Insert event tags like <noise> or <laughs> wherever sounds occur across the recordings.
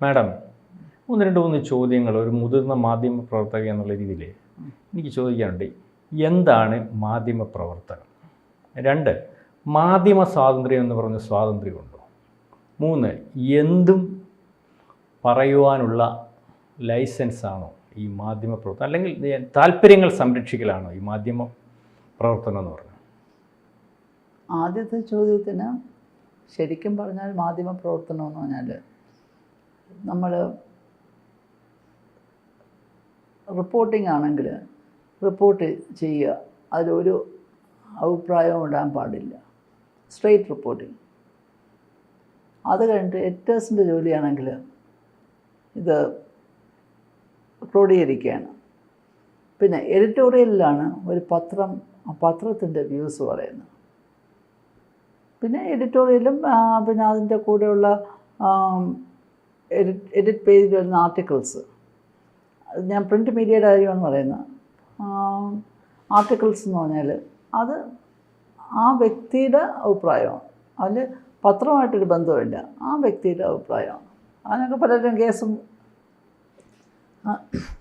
Madam ഒന്ന് രണ്ട് മൂന്ന് ചോദ്യങ്ങൾ ഒരു മുതിർന്ന മാധ്യമ പ്രവർത്തക എന്നുള്ള രീതിയിൽ എനിക്ക് ചോദിക്കാനുണ്ട്. എന്താണ് മാധ്യമ പ്രവർത്തനം? രണ്ട് മാധ്യമ സ്വാതന്ത്ര്യം എന്ന് പറഞ്ഞ സ്വാതന്ത്ര്യമുണ്ടോ? മൂന്ന് എന്തും പറയുവാനുള്ള ലൈസൻസ് ആണോ ഈ മാധ്യമ പ്രവർത്തനം? അല്ലെങ്കിൽ താല്പര്യങ്ങൾ സംരക്ഷിക്കലാണോ ഈ മാധ്യമ പ്രവർത്തനം എന്ന് പറഞ്ഞാൽ? ആദ്യത്തെ ചോദ്യത്തിന് ശരിക്കും പറഞ്ഞാൽ മാധ്യമ പ്രവർത്തനം എന്ന് പറഞ്ഞാൽ നമ്മൾ റിപ്പോർട്ടിംഗ് ആണെങ്കിൽ റിപ്പോർട്ട് ചെയ്യുക. അതിലൊരു അഭിപ്രായവും ഇടാൻ പാടില്ല. സ്ട്രെയിറ്റ് റിപ്പോർട്ടിംഗ് അത് കഴിഞ്ഞിട്ട് എറ്റേഴ്സിന്റെ ജോലിയാണെങ്കിൽ ഇത് ക്രോഡീകരിക്കുകയാണ്. പിന്നെ എഡിറ്റോറിയലിലാണ് ഒരു പത്രം പത്രത്തിന്റെ വ്യൂസ് പറയുന്നത്. പിന്നെ എഡിറ്റോറിയലും പിന്നെ അതിന്റെ കൂടെയുള്ള എഡിറ്റ് എഡിറ്റ് പേജിൽ വരുന്ന ആർട്ടിക്കിൾസ് ഞാൻ പ്രിന്റ് മീഡിയയുടെ കാര്യമാണ് പറയുന്നത്. ആർട്ടിക്കിൾസ് എന്ന് പറഞ്ഞാൽ അത് ആ വ്യക്തിയുടെ അഭിപ്രായമാണ്. അതിൽ പത്രമായിട്ടൊരു ബന്ധമില്ല. ആ വ്യക്തിയുടെ അഭിപ്രായമാണ്. അതിനൊക്കെ പലരും കേസും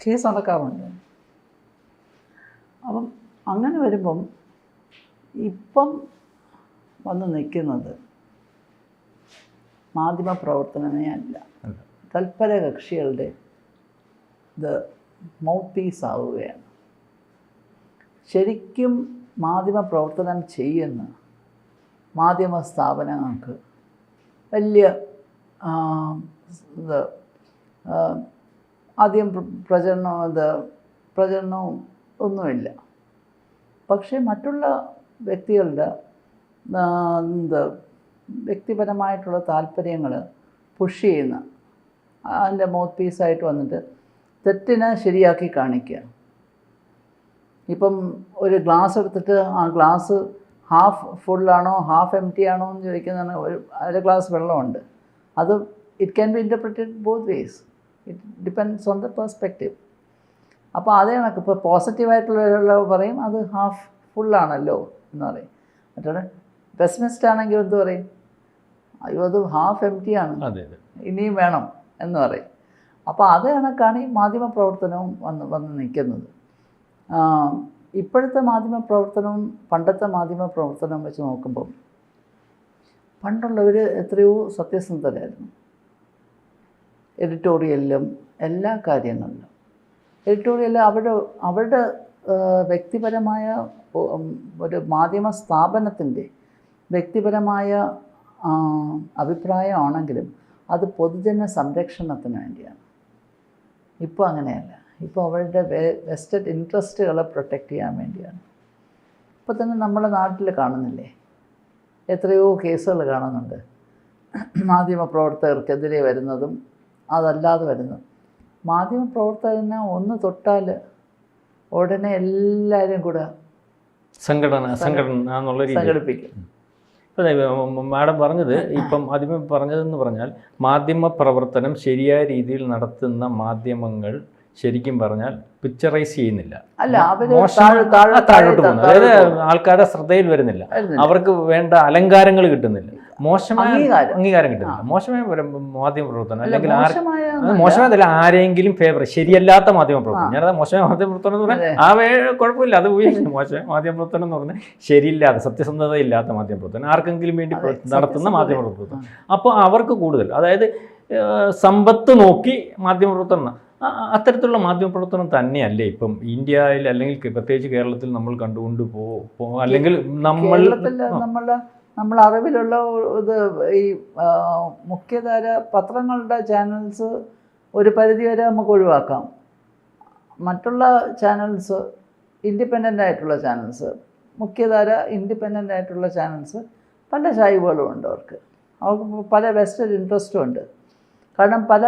കേസ് നടക്കാറുണ്ട്. അപ്പം അങ്ങനെ വരുമ്പം ഇപ്പം വന്ന് നിൽക്കുന്നത് മാധ്യമ പ്രവർത്തനമേ അല്ല. തൽപര കക്ഷികളുടെ ഇത് മൗത്ത് പീസ് ആവുകയാണ് ശരിക്കും മാധ്യമ പ്രവർത്തനം ചെയ്യുന്ന മാധ്യമ സ്ഥാപനങ്ങൾക്ക് വലിയ ഇത് ആദ്യം പ്ര- പ്രചരണം ഇത് പ്രചരണവും ഒന്നുമില്ല. പക്ഷേ മറ്റുള്ള വ്യക്തികളുടെ എന്ത് വ്യക്തിപരമായിട്ടുള്ള താല്പര്യങ്ങൾ പുഷ് ചെയ്യുന്ന അതിന്റെ മൗത്ത് പീസായിട്ട് വന്നിട്ട് തെറ്റിനെ ശരിയാക്കി കാണിക്കുക. ഇപ്പം ഒരു ഗ്ലാസ് എടുത്തിട്ട് ആ ഗ്ലാസ് ഹാഫ് ഫുള്ളാണോ ഹാഫ് എം ടി ആണോ എന്ന് ചോദിക്കുന്നതാണ് ഒരു അര ഗ്ലാസ് വെള്ളമുണ്ട്. അത് it can be interpreted both ways it depends on the perspective അപ്പോൾ അതേ കണക്ക് ഇപ്പോൾ പോസിറ്റീവായിട്ടുള്ള പറയും അത് ഹാഫ് ഫുള്ളാണല്ലോ എന്ന് പറയും. മറ്റേ പെസിമിസ്റ്റ് ആണെങ്കിൽ എന്ത് പറയും? അയ്യോ അത് ഹാഫ് എം ടി ആണ് ഇനിയും വേണം എന്ന് പറയും. അപ്പോൾ അത് കണക്കാണ് ഈ മാധ്യമ പ്രവർത്തനവും വന്ന് വന്ന് നിൽക്കുന്നത്. ഇപ്പോഴത്തെ മാധ്യമ പ്രവർത്തനവും പണ്ടത്തെ മാധ്യമ പ്രവർത്തനവും വെച്ച് നോക്കുമ്പം പണ്ടുള്ളവർ എത്രയോ സത്യസന്ധരായിരുന്നു. എഡിറ്റോറിയലിലും എല്ലാ കാര്യങ്ങളിലും. എഡിറ്റോറിയൽ അവരുടെ അവരുടെ വ്യക്തിപരമായ ഒരു മാധ്യമ സ്ഥാപനത്തിന്റെ വ്യക്തിപരമായ അഭിപ്രായമാണെങ്കിലും അത് പൊതുജന സംരക്ഷണത്തിന് വേണ്ടിയാണ്. ഇപ്പോൾ അങ്ങനെയല്ല. ഇപ്പോൾ അവരുടെ വെസ്റ്റഡ് ഇൻട്രസ്റ്റുകളെ പ്രൊട്ടക്റ്റ് ചെയ്യാൻ വേണ്ടിയാണ്. ഇപ്പോൾ തന്നെ നമ്മുടെ നാട്ടിൽ കാണുന്നില്ലേ? എത്രയോ കേസുകൾ കാണുന്നുണ്ട്. മാധ്യമപ്രവർത്തകർക്കെതിരെ വരുന്നതും അതല്ലാതെ വരുന്നതും. മാധ്യമപ്രവർത്തകനെ ഒന്ന് തൊട്ടാൽ ഉടനെ എല്ലാവരും കൂടെ സംഘടന സംഘടന സംഘടിപ്പിക്കും. മാഡം പറഞ്ഞത് ഇപ്പം ആദ്യമേ പറഞ്ഞതെന്ന് പറഞ്ഞാൽ മാധ്യമ പ്രവർത്തനം ശരിയായ രീതിയിൽ നടത്തുന്ന മാധ്യമങ്ങൾ ശരിക്കും പറഞ്ഞാൽ പിക്ചറൈസ് ചെയ്യുന്നില്ല. താഴോട്ട് പോകുന്നു. അതായത് ആൾക്കാരുടെ ശ്രദ്ധയിൽ വരുന്നില്ല. അവർക്ക് വേണ്ട അലങ്കാരങ്ങൾ കിട്ടുന്നില്ല. മോശമായ അംഗീകാരം. കിട്ടുന്നില്ല. മോശമായ മാധ്യമ പ്രവർത്തനം അല്ലെങ്കിൽ മോശമായതല്ല ആരെങ്കിലും ഫേവർ ശരിയല്ലാത്ത മാധ്യമ പ്രവർത്തനം ഞാനത് മോശമായ മാധ്യമ പ്രവർത്തനം എന്ന് പറഞ്ഞാൽ ആ വേ കുഴപ്പമില്ല അത് ഉപയോഗിക്കുന്നു <laughs> മോശമായ മാധ്യമ പ്രവർത്തനം എന്ന് പറഞ്ഞാൽ ശരിയില്ലാത്ത സത്യസന്ധത ഇല്ലാത്ത മാധ്യമ പ്രവർത്തനം ആർക്കെങ്കിലും വേണ്ടി നടത്തുന്ന മാധ്യമ പ്രവർത്തനം അപ്പോൾ അവർക്ക് കൂടുതൽ അതായത് സമ്പത്ത് നോക്കി മാധ്യമ പ്രവർത്തനം അത്തരത്തിലുള്ള മാധ്യമ പ്രവർത്തനം തന്നെയല്ലേ ഇപ്പം ഇന്ത്യയിൽ അല്ലെങ്കിൽ പ്രത്യേകിച്ച് കേരളത്തിൽ നമ്മൾ കണ്ടുകൊണ്ട് പോകും പോ- അല്ലെങ്കിൽ നമ്മൾ നമ്മളുടെ അറിവിലുള്ള ഇത് ഈ മുഖ്യധാര പത്രങ്ങളുടെ ചാനൽസ് ഒരു പരിധിവരെ നമുക്ക് ഒഴിവാക്കാം. മറ്റുള്ള ചാനൽസ് ഇൻഡിപെൻഡന്റ് ആയിട്ടുള്ള ചാനൽസ് മുഖ്യധാര ഇൻഡിപെൻഡന്റ് ആയിട്ടുള്ള ചാനൽസ് പല ചായ്വുകളും ഉണ്ട് അവർക്ക്. അവർക്ക് പല വെസ്റ്റഡ് ഇൻട്രസ്റ്റും ഉണ്ട്. കാരണം പല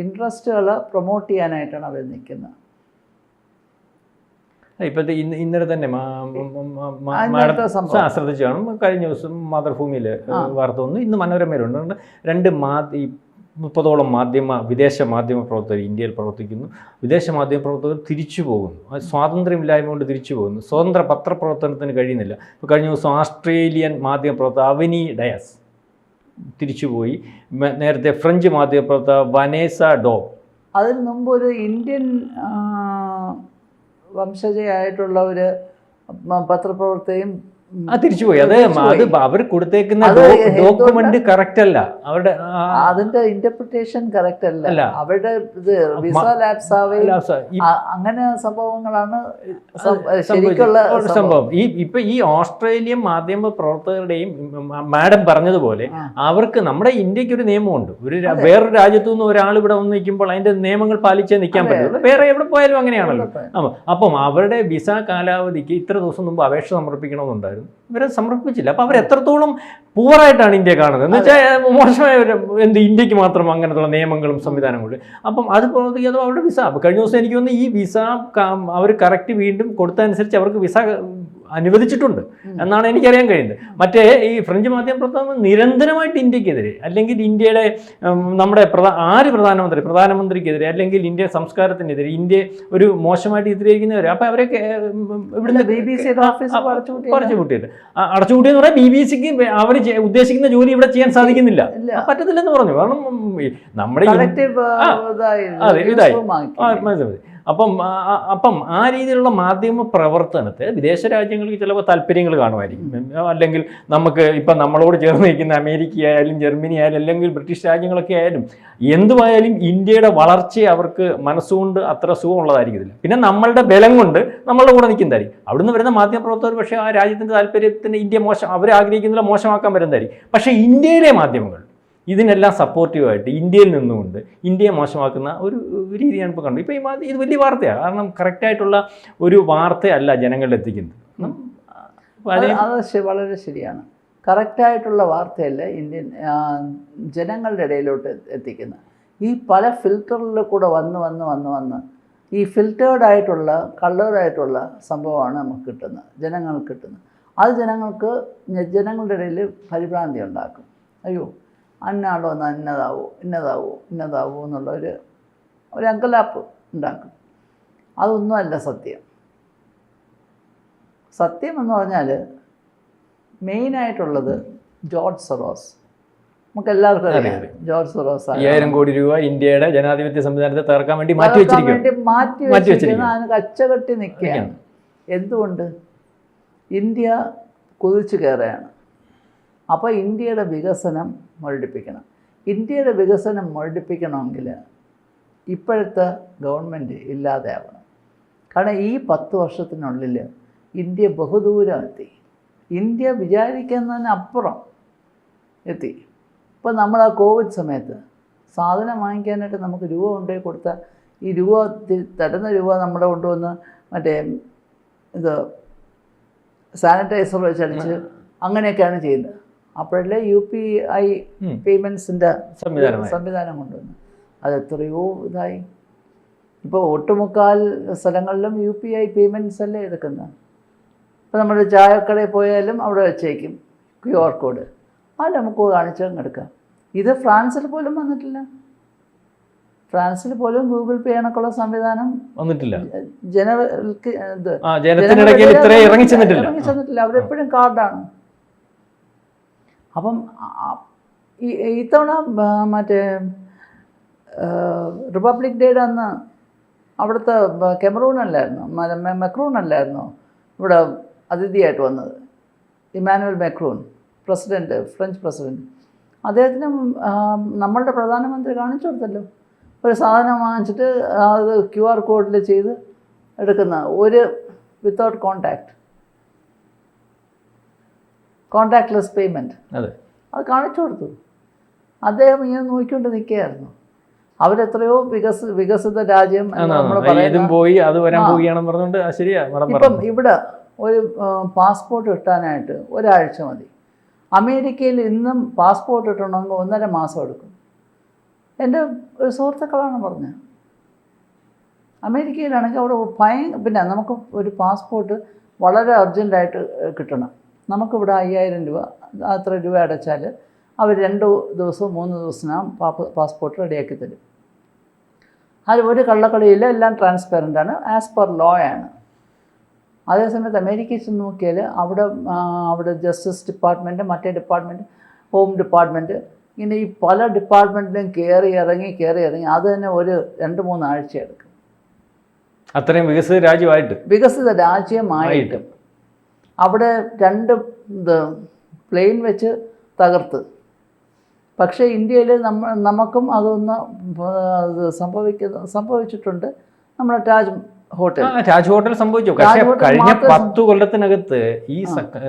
ഇൻട്രസ്റ്റുകൾ പ്രൊമോട്ട് ചെയ്യാനായിട്ടാണ് അവർ നിൽക്കുന്നത്. ഇപ്പോഴത്തെ ഇന്ന് ഇന്നലെ തന്നെ ശ്രദ്ധിച്ചു കാണും. കഴിഞ്ഞ ദിവസം മാതൃഭൂമിയിൽ വാർത്ത വന്നു. ഇന്ന് മനോരമയിലുണ്ട്. രണ്ട് മാ ഈ മുപ്പതോളം മാധ്യമ വിദേശ മാധ്യമ പ്രവർത്തകർ ഇന്ത്യയിൽ പ്രവർത്തിക്കുന്നു. വിദേശ മാധ്യമ പ്രവർത്തകർ തിരിച്ചു പോകുന്നു. സ്വാതന്ത്ര്യമില്ലായ്മ കൊണ്ട് തിരിച്ചു പോകുന്നു. സ്വതന്ത്ര പത്രപ്രവർത്തനത്തിന് കഴിയുന്നില്ല. ഇപ്പോൾ കഴിഞ്ഞ ദിവസം ഓസ്ട്രേലിയൻ മാധ്യമ പ്രവർത്തക അവനി ഡയസ് തിരിച്ചുപോയി നേരത്തെ ഫ്രഞ്ച് മാധ്യമ മാധ്യമപ്രവർത്തക വനേസ ഡോ. അതിന് മുമ്പ് ഒരു ഇന്ത്യൻ വംശജയായിട്ടുള്ള ഒരു പത്രപ്രവർത്തകയും ആ തിരിച്ചുപോയി അത് അത് അവർ കൊടുത്തേക്കുന്ന ഡോക്യുമെന്റ് കറക്റ്റ് അല്ല. അവരുടെ അതിന്റെ ഇന്റർപ്രിട്ടേഷൻ കറക്റ്റ് അല്ല. അവരുടെ ഇത് വിസ ലാപ്സ് അങ്ങനെ സംഭവങ്ങളാണ് ശരിക്കുള്ള സംഭവം. ഈ ഇപ്പൊ ഈ ഓസ്ട്രേലിയൻ മാധ്യമ പ്രവർത്തകരുടെയും മാഡം പറഞ്ഞതുപോലെ അവർക്ക് നമ്മുടെ ഇന്ത്യയ്ക്ക് ഒരു നിയമമുണ്ട്. ഒരു വേറൊരു രാജ്യത്തു നിന്ന് ഒരാൾ ഇവിടെ വന്ന് നിൽക്കുമ്പോൾ അതിന്റെ നിയമങ്ങൾ പാലിച്ചേ നിൽക്കാൻ പറ്റുള്ളൂ. വേറെ എവിടെ പോയാലും അങ്ങനെയാണല്ലോ. അപ്പം അവരുടെ വിസ കാലാവധിക്ക് ഇത്ര ദിവസം മുമ്പ് അപേക്ഷ സമർപ്പിക്കണമെന്നുണ്ടായിരുന്നു. ഇവരെ സമർപ്പിച്ചില്ല. അപ്പൊ അവർ എത്രത്തോളം പൂവറായിട്ടാണ് ഇന്ത്യ കാണുന്നത്. എന്ന് വെച്ചാൽ മോശമായ ഒരു എന്ത് ഇന്ത്യയ്ക്ക് മാത്രം അങ്ങനത്തുള്ള നിയമങ്ങളും സംവിധാനങ്ങളും അപ്പം അത് പ്രവർത്തിക്കാതെ അവരുടെ വിസ അപ്പം കഴിഞ്ഞ ദിവസം എനിക്ക് തോന്നുന്നു ഈ വിസ അവർ കറക്റ്റ് വീണ്ടും കൊടുത്തനുസരിച്ച് അവർക്ക് വിസ അനുവദിച്ചിട്ടുണ്ട് എന്നാണ് എനിക്കറിയാൻ കഴിയുന്നത്. മറ്റേ ഈ ഫ്രഞ്ച് മാധ്യമപ്രവർത്തകർ നിരന്തരമായിട്ട് ഇന്ത്യക്കെതിരെ അല്ലെങ്കിൽ ഇന്ത്യയുടെ നമ്മുടെ പ്രധാ ആര് പ്രധാനമന്ത്രി? പ്രധാനമന്ത്രിക്കെതിരെ അല്ലെങ്കിൽ ഇന്ത്യ സംസ്കാരത്തിനെതിരെ ഇന്ത്യ ഒരു മോശമായിട്ട് ചിത്രീകരിക്കുന്നവർ അപ്പം അവരൊക്കെ ഇവിടുന്ന് ബി ബി സി. അടച്ചുപൂട്ടിയത് അടച്ചുപൂട്ടിയെന്ന് പറഞ്ഞാൽ ബി ബി സിക്ക് അവർ ഉദ്ദേശിക്കുന്ന ജോലി ഇവിടെ ചെയ്യാൻ സാധിക്കുന്നില്ല. പറ്റത്തില്ലെന്ന് പറഞ്ഞു. കാരണം നമ്മുടെ ഇതായി മനസ്സിലായി. അപ്പം അപ്പം ആ രീതിയിലുള്ള മാധ്യമ പ്രവർത്തനത്തെ വിദേശ രാജ്യങ്ങൾക്ക് ചിലപ്പോൾ താല്പര്യങ്ങൾ കാണുമായിരിക്കും. അല്ലെങ്കിൽ നമുക്ക് ഇപ്പം നമ്മളോട് ചേർന്ന് നിൽക്കുന്ന അമേരിക്ക ആയാലും ജർമ്മനി ആയാലും അല്ലെങ്കിൽ ബ്രിട്ടീഷ് രാജ്യങ്ങളൊക്കെ ആയാലും എന്തുമായാലും ഇന്ത്യയുടെ വളർച്ചയെ അവർക്ക് മനസ്സുകൊണ്ട് അത്ര സുഖമുള്ളതായിരിക്കത്തില്ല. പിന്നെ നമ്മളുടെ ബലം കൊണ്ട് നമ്മളുടെ കൂടെ നിൽക്കുന്നതായിരിക്കും അവിടുന്ന് വരുന്ന മാധ്യമപ്രവർത്തകർ പക്ഷേ ആ രാജ്യത്തിന്റെ താല്പര്യത്തിന് ഇന്ത്യ മോശം അവർ ആഗ്രഹിക്കുന്നില്ല മോശമാക്കാൻ വരുന്നതായിരിക്കും. പക്ഷേ ഇന്ത്യയിലെ മാധ്യമങ്ങൾ ഇതിനെല്ലാം സപ്പോർട്ടീവായിട്ട് ഇന്ത്യയിൽ നിന്നുകൊണ്ട് ഇന്ത്യയെ മോശമാക്കുന്ന ഒരു രീതിയാണ് ഇപ്പോൾ കണ്ടു ഇപ്പോൾ ഈ ഇത് വലിയ വാർത്തയാണ് കാരണം കറക്റ്റായിട്ടുള്ള ഒരു വാർത്തയല്ല ജനങ്ങളിൽ എത്തിക്കുന്നത്. അത് വളരെ ശരിയാണ്. കറക്റ്റായിട്ടുള്ള വാർത്തയല്ല ഇന്ത്യൻ ജനങ്ങളുടെ ഇടയിലോട്ട് എത്തിക്കുന്നത്. ഈ പല ഫിൽറ്ററിൽ കൂടെ വന്ന് വന്ന് വന്ന് വന്ന് ഈ ഫിൽറ്റേർഡ് ആയിട്ടുള്ള കളേർഡ് സംഭവമാണ് നമുക്ക് കിട്ടുന്നത്. ജനങ്ങൾക്ക് കിട്ടുന്നത്. അത് ജനങ്ങൾക്ക് ജനങ്ങളുടെ ഇടയിൽ പരിഭ്രാന്തി ഉണ്ടാക്കും. അയ്യോ അന്നാടോ എന്ന് ഇന്നതാവോ ഇന്നതാവോ ഇന്നതാവോ എന്നുള്ള ഒരു ഒരു അങ്കലാപ്പ് ഉണ്ടാക്കും. അതൊന്നുമല്ല സത്യം. സത്യം എന്ന് പറഞ്ഞാൽ മെയിനായിട്ടുള്ളത് ജോർജ് സറോസ്. നമുക്ക് എല്ലാവർക്കും അറിയാം ജോർജ് സറോസ് ആണ്. അയ്യായിരം കോടി രൂപ ഇന്ത്യയുടെ ജനാധിപത്യ സംവിധാനത്തെ തകർക്കാൻ വേണ്ടി മാറ്റി വെച്ചിരിക്കും. മാറ്റി മാറ്റി വെച്ചിരിക്കുന്ന. അതിന് കച്ചകെട്ടി നിൽക്കുകയാണ്. എന്തുകൊണ്ട്? ഇന്ത്യ കുതിച്ചു കയറുകയാണ്. അപ്പോൾ ഇന്ത്യയുടെ വികസനം മുരടിപ്പിക്കണം ഇന്ത്യയുടെ വികസനം മുരടിപ്പിക്കണമെങ്കിൽ ഇപ്പോഴത്തെ ഗവൺമെന്റ് ഇല്ലാതെയാവണം. കാരണം ഈ പത്ത് വർഷത്തിനുള്ളിൽ ഇന്ത്യ ബഹുദൂരം എത്തി. ഇന്ത്യ വിചാരിക്കുന്നതിനപ്പുറം എത്തി. ഇപ്പോൾ നമ്മൾ ആ കോവിഡ് സമയത്ത് സാധനം വാങ്ങിക്കാനായിട്ട് നമുക്ക് രൂപ കൊണ്ടുപോയി കൊടുത്ത ഈ രൂപ തരുന്ന രൂപ നമ്മുടെ കൊണ്ടുവന്ന് മറ്റേ ഇത് സാനിറ്റൈസർ വെച്ചടിച്ച് അങ്ങനെയൊക്കെയാണ് ചെയ്യുന്നത്. അപ്പോഴല്ലേ യു പി ഐ. പേയ്മെന്റ്സിന്റെ സംവിധാനം കൊണ്ടുവന്നു അത് എത്രയോ ഇതായി. ഇപ്പോൾ ഒട്ടുമുക്കാൽ സ്ഥലങ്ങളിലും യു പി ഐ പേയ്മെന്റ്സ് അല്ലേ എടുക്കുന്നത്? ഇപ്പോൾ നമ്മൾ ചായക്കടയിൽ പോയാലും അവിടെ വെച്ചേക്കും ക്യു ആർ കോഡ് അത് നമുക്ക് കാണിച്ചങ്ങ് എടുക്കാം. ഇത് ഫ്രാൻസിൽ പോലും വന്നിട്ടില്ല. ഫ്രാൻസിൽ പോലും ഗൂഗിൾ പേ കണക്കുള്ള സംവിധാനം വന്നിട്ടില്ല. ജനങ്ങൾക്ക് ഇറങ്ങി ചെന്നിട്ടില്ല അവരെപ്പോഴും കാർഡാണ് അപ്പം ഇത്തവണ മറ്റേ റിപ്പബ്ലിക് ഡേയുടെ അന്ന് അവിടുത്തെ മെ- മെക്രൂൺ അല്ലായിരുന്നു? ഇവിടെ അതിഥിയായിട്ട് വന്നത്. Emmanuel Macron president French president അദ്ദേഹത്തിന് നമ്മളുടെ പ്രധാനമന്ത്രി കാണിച്ചു കൊടുത്തല്ലോ. ഒരു സാധനം വാങ്ങിച്ചിട്ട് അത് ക്യു ആർ കോഡിൽ ചെയ്ത് എടുക്കുന്ന ഒരു വിത്തൗട്ട് കോണ്ടാക്ട് കോണ്ടാക്ട്ലെസ് പേയ്മെന്റ് അതെ. അത് കാണിച്ചു കൊടുത്തു. അദ്ദേഹം ഇങ്ങനെ നോക്കിക്കൊണ്ട് നിൽക്കുകയായിരുന്നു. അവരെത്രയോ വികസ വികസിത രാജ്യം പോയി അത് വരാൻ. പോവുകയാണെന്ന് പറഞ്ഞുകൊണ്ട് ശരിയാ ഇപ്പം ഇവിടെ ഒരു പാസ്പോർട്ട് കിട്ടാനായിട്ട് ഒരാഴ്ച മതി. അമേരിക്കയിൽ ഇന്നും പാസ്പോർട്ട് കിട്ടണമെങ്കിൽ ഒന്നര മാസം എടുക്കും. എന്റെ ഒരു സുഹൃത്തുക്കളാണ് പറഞ്ഞത്. അമേരിക്കയിലാണെങ്കിൽ അവിടെ ഭയ പിന്നെ നമുക്ക് ഒരു പാസ്പോർട്ട് വളരെ അർജന്റായിട്ട് കിട്ടണം. നമുക്കിവിടെ അയ്യായിരം രൂപ അത്ര രൂപ അടച്ചാൽ അവർ രണ്ട് ദിവസവും മൂന്ന് ദിവസത്തിനകം പാപ്പ- പാസ്പോർട്ട് റെഡിയാക്കി തരും. അത് ഒരു കള്ളക്കളിയില്ല എല്ലാം ട്രാൻസ്പെറന്റ് ആണ് ആസ് പെർ ലോ ആണ്. അതേസമയത്ത് അമേരിക്കയിൽ ചെന്ന് നോക്കിയാൽ അവിടെ അവിടെ ജസ്റ്റിസ് ഡിപ്പാർട്ട്മെന്റ് മറ്റേ ഡിപ്പാർട്ട്മെന്റ് ഹോം ഡിപ്പാർട്ട്മെന്റ് ഇങ്ങനെ ഈ പല ഡിപ്പാർട്ട്മെന്റിലും കയറി ഇറങ്ങി കയറി ഇറങ്ങി അത് തന്നെ ഒരു രണ്ട് മൂന്നാഴ്ച എടുക്കും. അത്രയും വികസിത രാജ്യമായിട്ട്. വികസിത രാജ്യമായിട്ടും. അവിടെ രണ്ട് ഇത് പ്ലെയിൻ വെച്ച് തകർത്ത്. പക്ഷേ ഇന്ത്യയിൽ നമ്മ നമുക്കും അതൊന്ന് ഇത് സംഭവിക്കുന്ന സംഭവിച്ചിട്ടുണ്ട് നമ്മുടെ താജ് ഹോട്ടൽ. രാജ് ഹോട്ടൽ സംഭവിച്ചു. പക്ഷേ കഴിഞ്ഞ പത്ത് കൊല്ലത്തിനകത്ത് ഈ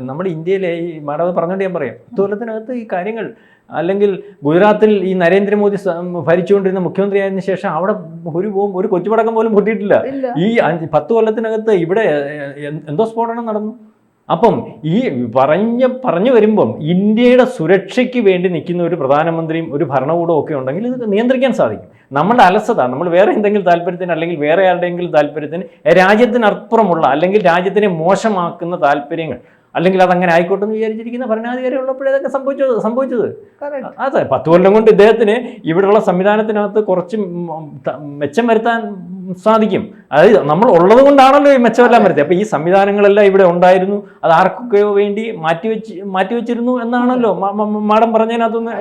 നമ്മുടെ ഇന്ത്യയിലെ ഈ മാഡം പറഞ്ഞോണ്ട് ഞാൻ പറയാം. പത്ത് കൊല്ലത്തിനകത്ത് ഈ കാര്യങ്ങൾ അല്ലെങ്കിൽ ഗുജറാത്തിൽ ഈ നരേന്ദ്രമോദി ഭരിച്ചുകൊണ്ടിരുന്ന മുഖ്യമന്ത്രി ആയതിനു ശേഷം അവിടെ ഒരു പോകും ഒരു കൊച്ചുപടക്കം പോലും പൊട്ടിയിട്ടില്ല. ഈ പത്ത് കൊല്ലത്തിനകത്ത് ഇവിടെ എന്തോ സ്ഫോടനം നടന്നു. അപ്പം ഈ പറഞ്ഞ പറഞ്ഞു വരുമ്പം ഇന്ത്യയുടെ സുരക്ഷയ്ക്ക് വേണ്ടി നിൽക്കുന്ന ഒരു പ്രധാനമന്ത്രിയും ഒരു ഭരണകൂടവും ഒക്കെ ഉണ്ടെങ്കിൽ ഇത് നിയന്ത്രിക്കാൻ സാധിക്കും. നമ്മുടെ അലസത നമ്മൾ വേറെ എന്തെങ്കിലും താല്പര്യത്തിന് അല്ലെങ്കിൽ വേറെ ആരുടെയെങ്കിലും താല്പര്യത്തിന് രാജ്യത്തിനപ്പുറമുള്ള അല്ലെങ്കിൽ രാജ്യത്തിനെ മോശമാക്കുന്ന താല്പര്യങ്ങൾ അല്ലെങ്കിൽ അതങ്ങനെ ആയിക്കോട്ടെ എന്ന് വിചാരിച്ചിരിക്കുന്ന ഭരണാധികാരി ഉള്ളപ്പോഴേ അതൊക്കെ സംഭവിച്ചത് സംഭവിച്ചത്. അതെ പത്ത് കൊല്ലം കൊണ്ട് ഇദ്ദേഹത്തിന് ഇവിടെയുള്ള സംവിധാനത്തിനകത്ത് കുറച്ച് മെച്ചം വരുത്താൻ സാധിക്കും. അതായത് നമ്മൾ ഉള്ളത് കൊണ്ടാണല്ലോ ഈ മെച്ചമെല്ലാം വരുത്തിയത്. അപ്പോൾ ഈ സംവിധാനങ്ങളെല്ലാം ഇവിടെ ഉണ്ടായിരുന്നു. അത് ആർക്കൊക്കെയോ വേണ്ടി മാറ്റിവെച്ച് മാറ്റിവെച്ചിരുന്നു എന്നാണല്ലോ മാഡം പറഞ്ഞതിനകത്തൊന്ന്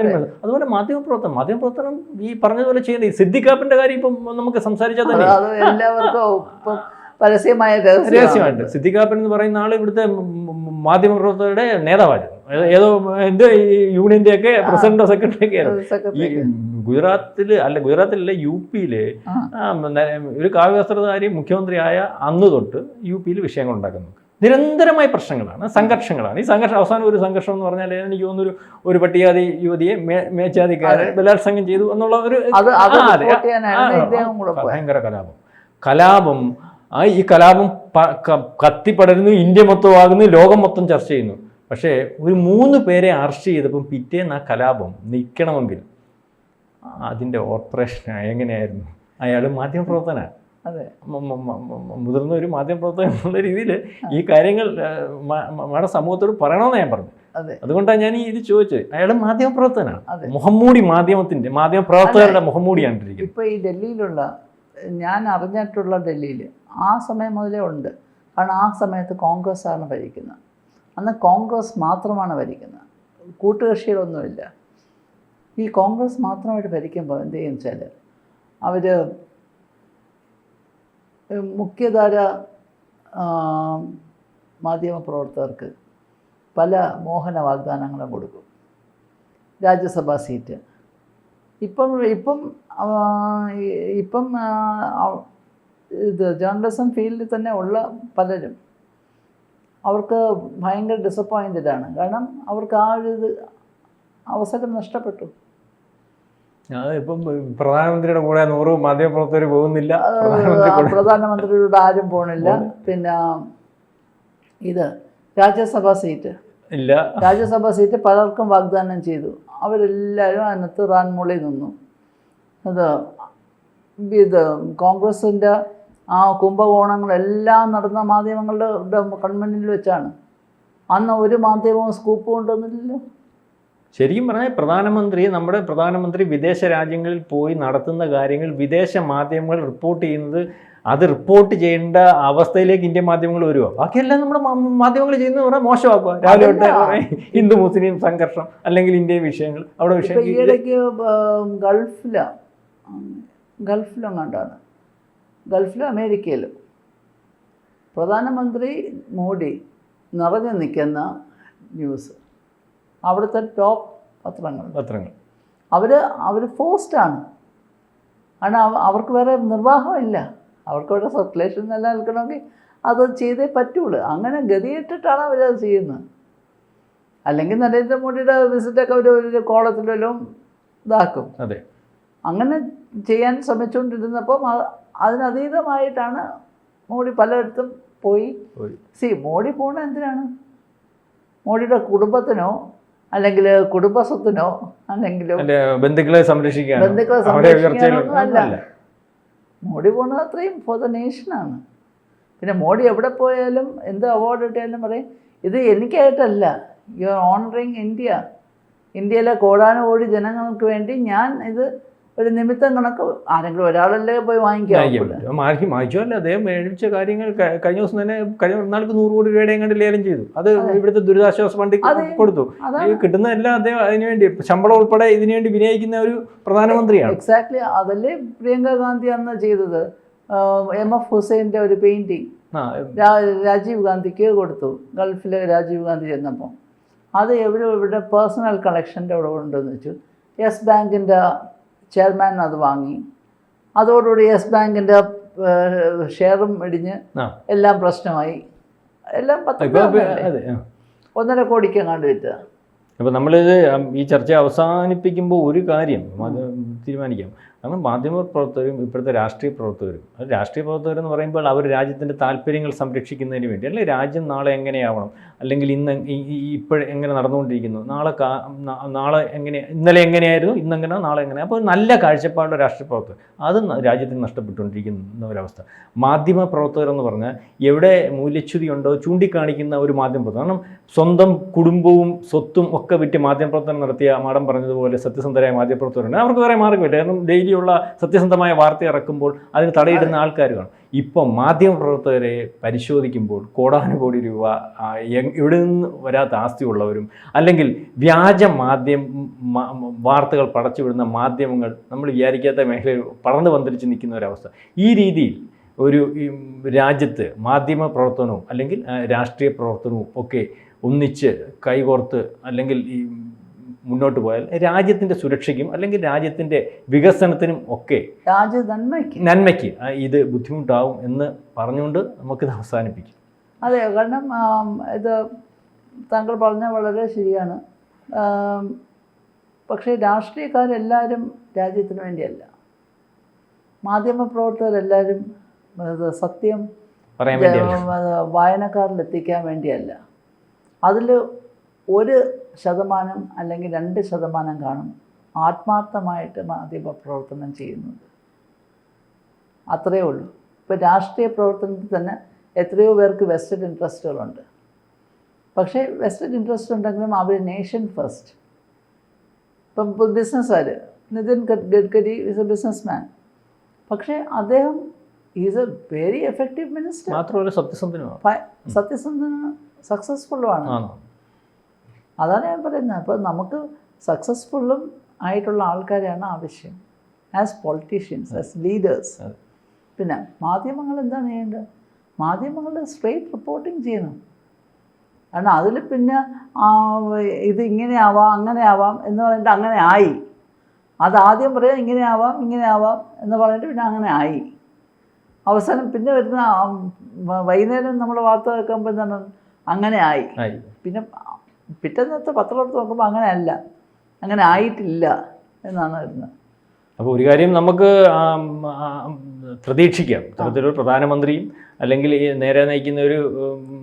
അതുപോലെ മാധ്യമപ്രവർത്തനം മാധ്യമപ്രവർത്തനം ഈ പറഞ്ഞതുപോലെ ചെയ്യുന്നത് ഈ സിദ്ദിഖാപ്പിന്റെ കാര്യം ഇപ്പം നമുക്ക് സംസാരിച്ചാൽ തന്നെ. എല്ലാവർക്കും പരസ്യമായ രഹസ്യമായിട്ട്. സിദ്ദിഖാപ്പൻ എന്ന് പറയുന്ന ആൾ ഇവിടുത്തെ മാധ്യമപ്രവർത്തകരുടെ നേതാവായിരുന്നു ഏതോ- എന്ത് യൂണിയന്റെ ഒക്കെ പ്രസിഡന്റോ സെക്രട്ടറി ഒക്കെ ആയിരുന്നു ഗുജറാത്തിൽ അല്ല ഗുജറാത്തിലല്ല യു പിയിൽ. ഒരു കാവ്യവസ്ത്രധാരി മുഖ്യമന്ത്രിയായ അന്ന് തൊട്ട് യു പിയിൽ വിഷയങ്ങൾ ഉണ്ടാക്കുന്നു. നിരന്തരമായ പ്രശ്നങ്ങളാണ് സംഘർഷങ്ങളാണ്. ഈ സംഘർഷം അവസാനം ഒരു സംഘർഷം എന്ന് പറഞ്ഞാൽ എനിക്ക് തോന്നുന്നു ഒരു ഒരു പട്ടികാതി യുവതിയെ മേച്ചാതിക്കാരെ ബലാത്സംഗം ചെയ്തു എന്നുള്ള ഒരു ഭയങ്കര കലാപം. കലാപം ആ ഈ കലാപം കത്തിപ്പടരുന്നു ഇന്ത്യ മൊത്തമാകുന്നു ലോകം മൊത്തം ചർച്ച ചെയ്യുന്നു. പക്ഷേ ഒരു മൂന്ന് പേരെ അറസ്റ്റ് ചെയ്തപ്പം പിറ്റേന്ന് ആ കലാപം നിൽക്കണമെങ്കിൽ അതിന്റെ ഓപ്പറേഷൻ എങ്ങനെയായിരുന്നു? അയാൾ മാധ്യമപ്രവർത്തന. അതെ. മുതിർന്ന ഒരു മാധ്യമപ്രവർത്തകൻ എന്നുള്ള രീതിയിൽ ഈ കാര്യങ്ങൾ നമ്മുടെ സമൂഹത്തോട് പറയണമെന്ന് ഞാൻ പറഞ്ഞു അതെ. അതുകൊണ്ടാണ് ഞാൻ ഈ ഇത് ചോദിച്ചത്. അയാൾ മാധ്യമപ്രവർത്തകനാണ് അതെ. മുഹമ്മൂടി മാധ്യമത്തിന്റെ മാധ്യമപ്രവർത്തകരുടെ മുഹമ്മൂടിയാണ് ഇപ്പൊ ഈ ഡൽഹിയിലുള്ള ഞാൻ അറിഞ്ഞിട്ടുള്ള ഡൽഹിയിൽ ആ സമയം മുതലേ ഉണ്ട്. കാരണം ആ സമയത്ത് കോൺഗ്രസ് ആണ് ഭരിക്കുന്നത്. അന്ന് കോൺഗ്രസ് മാത്രമാണ് ഭരിക്കുന്നത്. കൂട്ടുകക്ഷികളൊന്നുമില്ല. ഈ കോൺഗ്രസ് മാത്രമായിട്ട് ഭരിക്കുമ്പോൾ എന്ത് ചെയ്യും വെച്ചാൽ അവർ മുഖ്യധാര മാധ്യമ പ്രവർത്തകർക്ക് പല മോഹന വാഗ്ദാനങ്ങളും കൊടുക്കും. രാജ്യസഭാ സീറ്റ്. ഇപ്പം ഇപ്പം ഇപ്പം ഇത് ജേർണലിസം ഫീൽഡിൽ തന്നെ ഉള്ള പലരും. അവർക്ക് ഭയങ്കര ഡിസപ്പോയിന്റഡ് ആണ്. കാരണം അവർക്ക് ആ ഒരു ഇത് അവസരം നഷ്ടപ്പെട്ടു. ഇപ്പം പ്രധാനമന്ത്രിയുടെ കൂടെ നൂറ് മാധ്യമപ്രവർത്തകർ പോകുന്നില്ല. പ്രധാനമന്ത്രിയുടെ ആരും പോണില്ല. പിന്നെ ഇത് രാജ്യസഭാ സീറ്റ്. ഇല്ല. രാജ്യസഭാ സീറ്റ് പലർക്കും വാഗ്ദാനം ചെയ്തു. അവരെല്ലാവരും അതിനകത്ത് റാൻമൂളി നിന്നു. അത് ഇത് കോൺഗ്രസിന്റെ ആ കുംഭകോണങ്ങളെല്ലാം നടന്ന മാധ്യമങ്ങളുടെ കൺമുന്നിൽ വെച്ചാണ്. അന്ന് ഒരു മാധ്യമവും സ്കൂപ്പ് കൊണ്ടുവന്നില്ലല്ലോ. ശരിക്കും പറഞ്ഞാൽ പ്രധാനമന്ത്രി നമ്മുടെ പ്രധാനമന്ത്രി വിദേശ രാജ്യങ്ങളിൽ പോയി നടത്തുന്ന കാര്യങ്ങൾ വിദേശ മാധ്യമങ്ങൾ റിപ്പോർട്ട് ചെയ്യുന്നത് അത് റിപ്പോർട്ട് ചെയ്യേണ്ട അവസ്ഥയിലേക്ക് ഇന്ത്യൻ മാധ്യമങ്ങൾ വരുമോ ബാക്കിയെല്ലാം നമ്മുടെ മാധ്യമങ്ങൾ ചെയ്യുന്നത് പറഞ്ഞാൽ മോശമാക്കുക രാവിലെ തൊട്ട് ഹിന്ദു മുസ്ലിം സംഘർഷം അല്ലെങ്കിൽ ഇന്ത്യൻ വിഷയങ്ങൾ. അവിടെ വിഷയം ഈയിടയ്ക്ക് ഗൾഫില ഗൾഫിലും. കണ്ടാണ് ഗൾഫിലും അമേരിക്കയിലും. പ്രധാനമന്ത്രി മോഡി നിറഞ്ഞു നിൽക്കുന്ന ന്യൂസ്. അവിടുത്തെ ടോപ്പ് പത്രങ്ങൾ. പത്രങ്ങൾ. അവർ അവർ ഫോഴ്സ്ഡാണ് കാരണം അവർക്ക് വേറെ നിർവാഹമില്ല. അവർക്ക് വേറെ സർക്കുലേഷൻ നിലനിൽക്കണമെങ്കിൽ അത് ചെയ്തേ പറ്റുള്ളൂ. അങ്ങനെ ഗതിയിട്ടിട്ടാണ് അവരത് ചെയ്യുന്നത്. അല്ലെങ്കിൽ നരേന്ദ്രമോദിയുടെ വിസിറ്റൊക്കെ അവർ ഒരു കോളത്തിലും ഇതാക്കും. അതെ. അങ്ങനെ ചെയ്യാൻ ശ്രമിച്ചുകൊണ്ടിരുന്നപ്പം അതിനതീതമായിട്ടാണ് മോഡി പലയിടത്തും പോയി. സി മോഡി പോണ എന്തിനാണ്? മോഡിയുടെ കുടുംബത്തിനോ അല്ലെങ്കിൽ കുടുംബസ്വത്തിനോ അല്ലെങ്കിൽ അല്ലെ ബന്ധുക്കളെ സംരക്ഷിക്കാൻ ബന്ധുക്കളെ സംരക്ഷിക്കാനൊന്നും. അല്ല. മോഡി പോണത് അത്രയും ഫോർ ദ നേഷനാണ് പിന്നെ മോഡി എവിടെ പോയാലും എന്ത് അവാർഡ് കിട്ടിയാലും പറയും ഇത് എനിക്കായിട്ടല്ല. യു ആർ ഓണറിങ് ഇന്ത്യ ഇന്ത്യയിലെ കോടാനുകോടി ജനങ്ങൾക്ക് വേണ്ടി ഞാൻ ഇത് ഒരു നിമിത്തം കണക്ക് ആരെങ്കിലും ഒരാളല്ലേ പോയി വാങ്ങിക്കാൻ മാറ്റി മായിച്ചല്ല അദ്ദേഹം മേടിച്ച കാര്യങ്ങൾ കഴിഞ്ഞ ദിവസം തന്നെ കഴിഞ്ഞ നാൾക്ക് നൂറ് കോടി രൂപയുടെ എങ്ങനെ ലേലം ചെയ്തു. അത് ഇവിടുത്തെ ദുരിതാശ്വാസ ഫണ്ടിൽ കൊടുത്തു. ഈ കിട്ടുന്ന എല്ലാം അദ്ദേഹം അതിനുവേണ്ടി ശമ്പളം ഉൾപ്പെടെ ഇതിനുവേണ്ടി വിനിയോഗിക്കുന്ന ഒരു പ്രധാനമന്ത്രിയാണ്. എക്സാക്ട്ലി അതല്ലേ പ്രിയങ്ക ഗാന്ധി അന്ന് ചെയ്തത്? എം എഫ് ഹുസൈന്റെ ഒരു പെയിന്റിങ് രാജീവ് ഗാന്ധിക്ക് കൊടുത്തു. ഗൾഫിൽ രാജീവ് ഗാന്ധി ചെന്നപ്പോൾ അത് എവിടെ ഇവിടെ പേഴ്സണൽ കളക്ഷന്റെ അവിടെ ഉണ്ടെന്ന് വെച്ചു. യെസ് ബാങ്കിന്റെ ചെയർമാൻ അത് വാങ്ങി. അതോടുകൂടി യെസ് ബാങ്കിന്റെ ഷെയറും ഇടിഞ്ഞ് എല്ലാം പ്രശ്നമായി. എല്ലാം പത്ത് ഒന്നര കോടിക്ക് കണ്ടു വിറ്റ്. അപ്പോൾ നമ്മളിത് ഈ ചർച്ച അവസാനിപ്പിക്കുമ്പോൾ ഒരു കാര്യം തീരുമാനിക്കാം. കാരണം മാധ്യമ പ്രവർത്തകരും ഇപ്പോഴത്തെ രാഷ്ട്രീയ പ്രവർത്തകരും. രാഷ്ട്രീയ പ്രവർത്തകർ എന്ന് പറയുമ്പോൾ അവർ രാജ്യത്തിന്റെ താല്പര്യങ്ങൾ സംരക്ഷിക്കുന്നതിന് വേണ്ടി അല്ലെങ്കിൽ രാജ്യം നാളെ എങ്ങനെയാവണം? അല്ലെങ്കിൽ ഇന്ന് ഇപ്പോഴും എങ്ങനെ നടന്നുകൊണ്ടിരിക്കുന്നു? നാളെ നാളെ എങ്ങനെ ഇന്നലെ എങ്ങനെയായിരുന്നു? ഇന്നെങ്ങനെ? നാളെ എങ്ങനെ അപ്പോൾ നല്ല കാഴ്ചപ്പാടുള്ള രാഷ്ട്രീയ പ്രവർത്തകർ. അത് രാജ്യത്തിന് നഷ്ടപ്പെട്ടുകൊണ്ടിരിക്കുന്ന ഒരവസ്ഥ. മാധ്യമ പ്രവർത്തകർ എന്ന് പറഞ്ഞാൽ എവിടെ മൂല്യച്യുതി ഉണ്ടോ ചൂണ്ടിക്കാണിക്കുന്ന ഒരു മാധ്യമ പ്രവർത്തകർ കാരണം സ്വന്തം കുടുംബവും സ്വത്തും ഒക്കെ വിറ്റ് മാധ്യമപ്രവർത്തനം നടത്തിയ മാഡം പറഞ്ഞതുപോലെ സത്യസന്ധരായ മാധ്യമപ്രവർത്തകരുണ്ട് അവർക്ക് വേറെ മാർഗമില്ല കാരണം ഡെയിലിയുള്ള സത്യസന്ധമായ വാർത്ത ഇറക്കുമ്പോൾ അതിന് തടയിടുന്ന ആൾക്കാർ കാണും. ഇപ്പം മാധ്യമപ്രവർത്തകരെ പരിശോധിക്കുമ്പോൾ കോടാനുകോടി രൂപ ഇവിടെ നിന്ന് വരാത്ത ആസ്തിയുള്ളവരും അല്ലെങ്കിൽ വ്യാജ മാധ്യമ വാർത്തകൾ പടച്ചുവിടുന്ന മാധ്യമങ്ങൾ നമ്മൾ വിചാരിക്കാത്ത മേഖലയിൽ പടർന്നു പന്തലിച്ച് നിൽക്കുന്ന ഒരവസ്ഥ. ഈ രീതിയിൽ ഒരു രാജ്യത്ത് മാധ്യമ പ്രവർത്തനവും അല്ലെങ്കിൽ രാഷ്ട്രീയ പ്രവർത്തനവും ഒക്കെ ഒന്നിച്ച് കൈകോർത്ത് അല്ലെങ്കിൽ ഈ മുന്നോട്ട് പോയാൽ രാജ്യത്തിന്റെ സുരക്ഷയ്ക്കും അല്ലെങ്കിൽ രാജ്യത്തിന്റെ വികസനത്തിനും ഒക്കെ രാജ്യ നന്മയ്ക്ക് നന്മയ്ക്ക് ഇത് ബുദ്ധിമുട്ടാവും എന്ന് പറഞ്ഞുകൊണ്ട് നമുക്കിത് അവസാനിപ്പിക്കും. അതെ കാരണം ഇത് താങ്കൾ പറഞ്ഞ വളരെ ശരിയാണ്. പക്ഷേ രാഷ്ട്രീയക്കാരെല്ലാവരും രാജ്യത്തിന് വേണ്ടിയല്ല. മാധ്യമപ്രവർത്തകരെല്ലാവരും സത്യം വായനക്കാരിലെത്തിക്കാൻ വേണ്ടിയല്ല. അതിൽ ഒരു ശതമാനം അല്ലെങ്കിൽ രണ്ട് ശതമാനം കാണും. ആത്മാർത്ഥമായിട്ട് മാധ്യമ പ്രവർത്തനം ചെയ്യുന്നത്. അത്രയേ ഉള്ളൂ. ഇപ്പോൾ രാഷ്ട്രീയ പ്രവർത്തനത്തിൽ തന്നെ എത്രയോ പേർക്ക് വെസ്റ്റഡ് ഇൻട്രസ്റ്റുകളുണ്ട് പക്ഷേ വെസ്റ്റഡ് ഇൻട്രസ്റ്റ് ഉണ്ടെങ്കിലും അവർ നേഷൻ ഫസ്റ്റ് ഇപ്പം ബിസിനസ്സുകാർ Nitin Garh- Gadkari is a business man പക്ഷേ അദ്ദേഹം is a very effective minister മാത്രമല്ല സത്യസന്ധനുമാണ്. ഫ- സത്യസന്ധനും സക്സസ്ഫുള്ളുമാണ് അതാണ് ഞാൻ പറയുന്നത്. അപ്പോൾ നമുക്ക് സക്സസ്ഫുള്ളും ആയിട്ടുള്ള ആൾക്കാരെയാണ് ആവശ്യം ആസ് പൊളിറ്റീഷ്യൻസ് ആസ് ലീഡേഴ്സ്. പിന്നെ മാധ്യമങ്ങൾ എന്താണ് ചെയ്യേണ്ടത്? മാധ്യമങ്ങൾ സ്ട്രെയിറ്റ് റിപ്പോർട്ടിംഗ് ചെയ്യണം. കാരണം അതിൽ പിന്നെ ഇത് ഇങ്ങനെ ആവാം അങ്ങനെ ആവാം എന്ന് പറഞ്ഞിട്ട് അങ്ങനെ ആയി. അത് ആദ്യം പറയാം ഇങ്ങനെ ആവാം ഇങ്ങനെ ആവാം എന്ന് പറഞ്ഞിട്ട് പിന്നെ അങ്ങനെ ആയി. അവസാനം പിന്നെ വരുന്ന വൈകുന്നേരം നമ്മൾ വാർത്ത കേൾക്കുമ്പോൾ എന്താണ്? അങ്ങനെ ആയി. പിന്നെ പിറ്റേന്നത്തെ പത്രം എടുത്ത് നോക്കുമ്പോൾ അങ്ങനെയല്ല. അങ്ങനെ ആയിട്ടില്ല എന്നാണ് വരുന്നത്. അപ്പോൾ ഒരു കാര്യം നമുക്ക് പ്രതീക്ഷിക്കാം. ഇത്തരത്തിലൊരു പ്രധാനമന്ത്രിയും അല്ലെങ്കിൽ ഈ നേരെ നയിക്കുന്ന ഒരു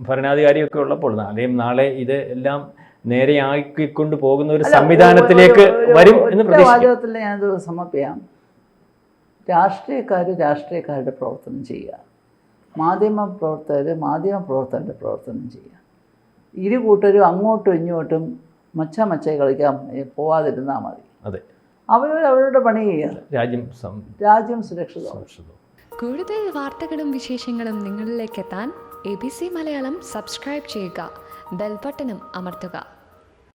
ഭരണാധികാരിയൊക്കെ ഉള്ളപ്പോൾ നാളെയും നാളെ ഇത് എല്ലാം നേരെയാക്കിക്കൊണ്ട് പോകുന്ന ഒരു സംവിധാനത്തിലേക്ക് വരും എന്ന് വാചകത്തിൽ ഞാനത് സമർപ്പിക്കാം. രാഷ്ട്രീയക്കാർ രാഷ്ട്രീയക്കാരുടെ പ്രവർത്തനം ചെയ്യുക. മാധ്യമ പ്രവർത്തകർ മാധ്യമ പ്രവർത്തകരുടെ പ്രവർത്തനം ചെയ്യുക. ഇരു കൂട്ടരും അങ്ങോട്ടും ഇങ്ങോട്ടും മച്ച മച്ച കളിക്കാൻ പോവാതിരുന്നാൽ മതി. അതെ. അവർ അവരുടെ പണി ചെയ്യുക. രാജ്യം സം- രാജ്യം സുരക്ഷിതം കൂടുതൽ വാർത്തകളും വിശേഷങ്ങളും നിങ്ങളിലേക്ക് എത്താൻ A B C Malayalam subscribe ചെയ്യുക. ബെൽബട്ടനും അമർത്തുക.